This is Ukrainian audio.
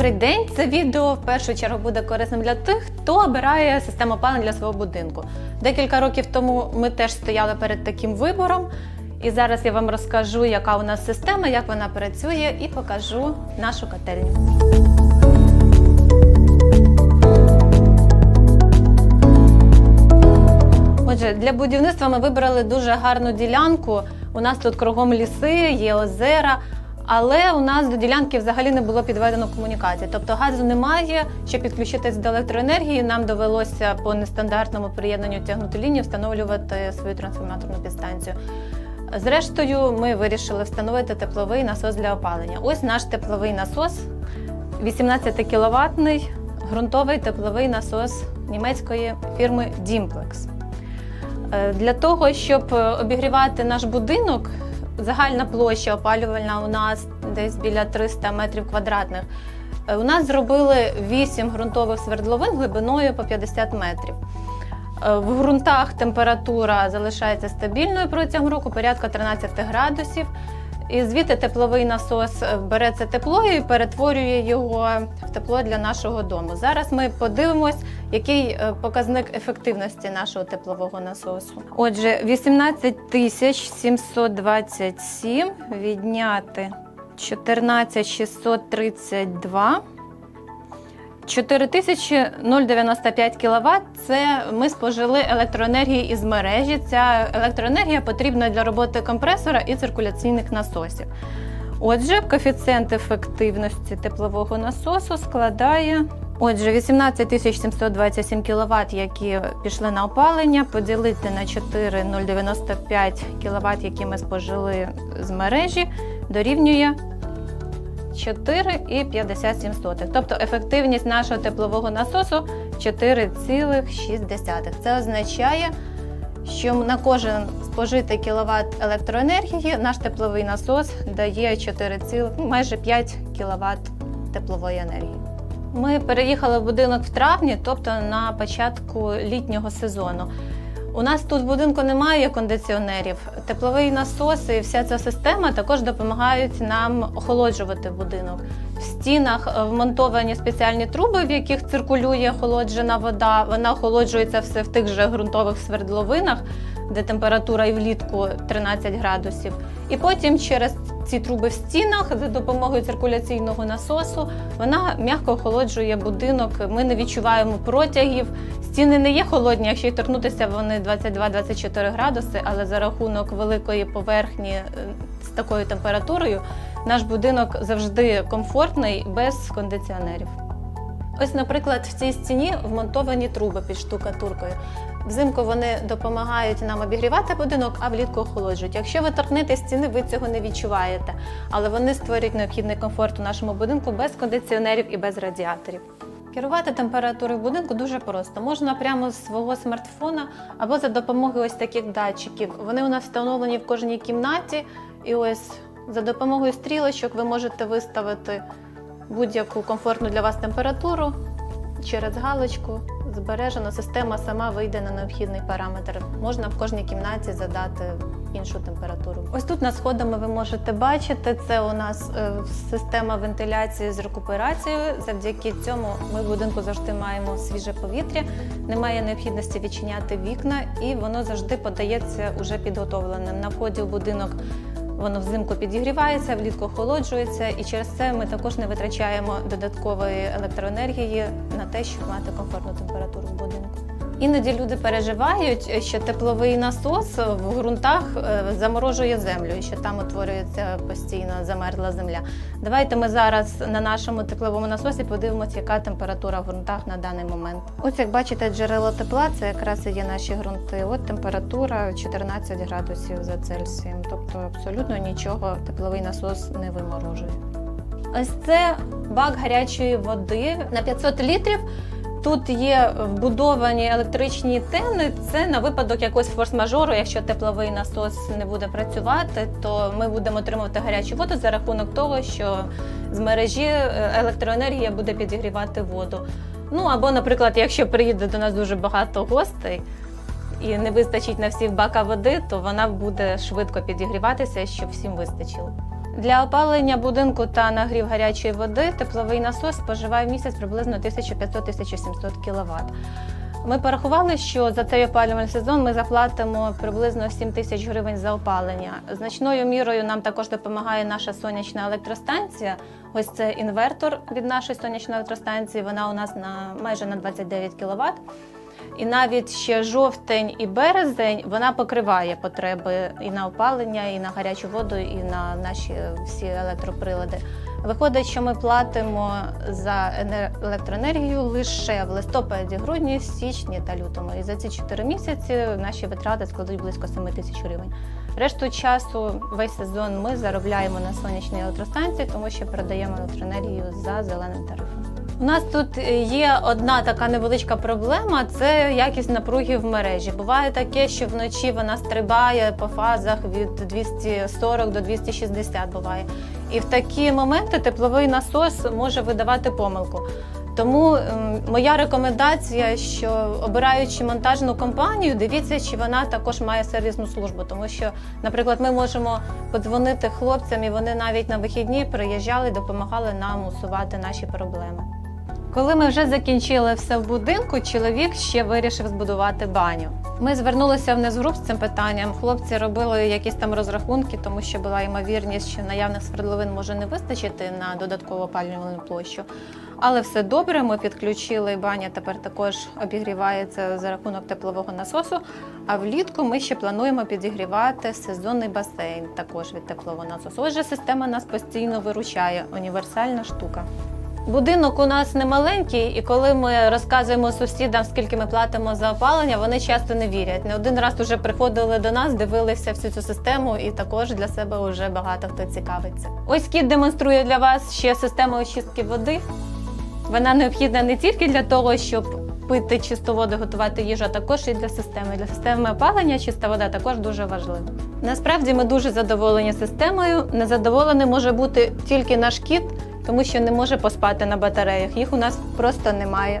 Добрий день! Це відео в першу чергу буде корисним для тих, хто обирає систему опалення для свого будинку. Декілька років тому ми теж стояли перед таким вибором, і зараз я вам розкажу, яка у нас система, як вона працює, і покажу нашу котельню. Отже, для будівництва ми вибрали дуже гарну ділянку. У нас тут кругом ліси, є озера. Але у нас до ділянки взагалі не було підведено комунікації. Тобто газу немає. Щоб підключитись до електроенергії, нам довелося по нестандартному приєднанню тягнути лінію встановлювати свою трансформаторну підстанцію. Зрештою, ми вирішили встановити тепловий насос для опалення. Ось наш тепловий насос 18 кіловатний ґрунтовий тепловий насос німецької фірми. Е, Для того, щоб е, обігрівати наш будинок, загальна площа опалювальна у нас десь біля 300 метрів квадратних. Е, У нас зробили 8 ґрунтових свердловин глибиною по 50 метрів. Е, В ґрунтах температура залишається стабільною протягом року, порядка 13 градусів. І звідти тепловий насос е, бере це тепло і перетворює його в тепло для нашого дому. Зараз ми подивимось, який е, показник ефективності нашого теплового насосу. Отже, 18 тисяч 727 відняти 14 632 4095 кВт – це ми спожили електроенергії із мережі. Ця електроенергія потрібна для роботи компресора і циркуляційних насосів. Отже, коефіцієнт ефективності теплового насосу складає. Отже, 18 727 кВт, які пішли на опалення, поділити на 4,095 кВт, які ми спожили з мережі, дорівнює 4,57. Тобто ефективність нашого теплового насосу 4,6. Це означає, що на кожен спожитий кіловат електроенергії наш тепловий насос дає 4, ну, майже 5 кВт теплової енергії. Ми переїхали в будинок в травні, тобто на початку літнього сезону. У нас тут в будинку немає кондиціонерів. Тепловий насос і вся ця система також допомагають нам охолоджувати будинок. В стінах е, вмонтовані спеціальні труби, в яких циркулює охолоджена вода. Вона охолоджується все в тих же ґрунтових свердловинах, де температура і влітку 13 градусів. І потім через ці труби в стінах за допомогою циркуляційного насосу вона м'яко охолоджує будинок. Ми не відчуваємо протягів. Стіни не є холодні, якщо й торкнутися вони 22-24 градуси, але за рахунок великої поверхні е, з такою температурою наш будинок завжди комфортний без кондиціонерів. Ось, наприклад, в цій стіні вмонтовані труби під штукатуркою. Взимку вони допомагають нам обігрівати будинок, а влітку охолоджують. Якщо ви торкнете стіни, ви цього не відчуваєте, але вони створюють необхідний комфорт у нашому будинку без кондиціонерів і без радіаторів. Керувати температурою будинку дуже просто. Можна прямо з свого смартфона або за допомогою ось таких датчиків. Вони у нас встановлені в кожній кімнаті, і ось за допомогою стрілочок ви можете виставити будь-яку комфортну для вас температуру через галочку. Збережена система сама вийде на необхідний параметр. Можна в кожній кімнаті задати іншу температуру. Ось тут над сходами ви можете бачити, це у нас е, система вентиляції з рекуперацією. Завдяки цьому ми в будинку завжди маємо свіже повітря, немає необхідності відчиняти вікна, і воно завжди подається уже підготовленим. На вході в будинок Воно взимку підігрівається, влітку охолоджується, і через це ми також не витрачаємо додаткової електроенергії на те, щоб мати комфортну температуру в будинку. Іноді люди переживають, що тепловий насос в ґрунтах е, заморожує землю, і що там утворюється постійно замерзла земля. Давайте ми зараз на нашому тепловому насосі подивимося, яка температура в ґрунтах на даний момент. Ось як бачите, джерело тепла це якраз і є наші ґрунти. От температура 14 градусів за Цельсієм, тобто абсолютно нічого тепловий насос не виморожує. Ось це бак гарячої води на 500 літрів. Тут є вбудовані електричні тени. Це на випадок якогось форс-мажору. Якщо тепловий насос не буде працювати, то ми будемо отримувати гарячу воду за рахунок того, що з мережі е, електроенергія буде підігрівати воду. Ну або, наприклад, якщо приїде до нас дуже багато гостей і не вистачить на всіх бака води, то вона буде швидко підігріватися, щоб всім вистачило. Для опалення будинку та нагрів гарячої води тепловий насос споживає в місяць приблизно 1500-1700 кВт. Ми порахували, що за цей опалювальний сезон ми заплатимо приблизно 7 тисяч гривень за опалення. Значною мірою нам також допомагає наша сонячна електростанція. Ось це інвертор від нашої сонячної електростанції. Вона у нас на майже на 29 кВт. І навіть ще жовтень і березень вона покриває потреби і на опалення, і на гарячу воду, і на наші всі електроприлади. Виходить, що ми платимо за енер- електроенергію лише в листопаді, грудні, січні та лютому. І за ці 4 місяці наші витрати складуть близько 7 тисяч гривень. Решту часу весь сезон ми заробляємо на сонячній електростанції, тому що продаємо електроенергію за зеленим тарифом. У нас тут є одна така невеличка проблема це якість напруги в мережі. Буває таке, що вночі вона стрибає по фазах від 240 до 260 буває. І в такі моменти тепловий насос може видавати помилку. Тому моя рекомендація, що обираючи монтажну компанію, дивіться, чи вона також має сервісну службу. Тому що, наприклад, ми можемо подзвонити хлопцям, і вони навіть на вихідні приїжджали, допомагали нам усувати наші проблеми. Коли ми вже закінчили все в будинку, чоловік ще вирішив збудувати баню. Ми звернулися в Незгруп з цим питанням. Хлопці робили якісь там розрахунки, тому що була ймовірність, що наявних свердловин може не вистачити на додаткову опалювальну площу. Але все добре, ми підключили, баня тепер також обігрівається за рахунок теплового насосу. А влітку ми ще плануємо підігрівати сезонний басейн також від теплового насосу. Отже, система нас постійно виручає, універсальна штука. Будинок у нас не маленький, і коли ми розказуємо сусідам, скільки ми платимо за опалення, вони часто не вірять. Не один раз вже приходили до нас, дивилися всю цю систему, і також для себе вже багато хто цікавиться. Ось кіт демонструє для вас ще систему очистки води. Вона необхідна не тільки для того, щоб пити чисту воду, готувати їжу, а також і для системи. Для системи опалення чиста вода також дуже важлива. Насправді ми дуже задоволені системою. Незадоволений може бути тільки наш кіт, тому що не може поспати на батареях. Їх у нас просто немає.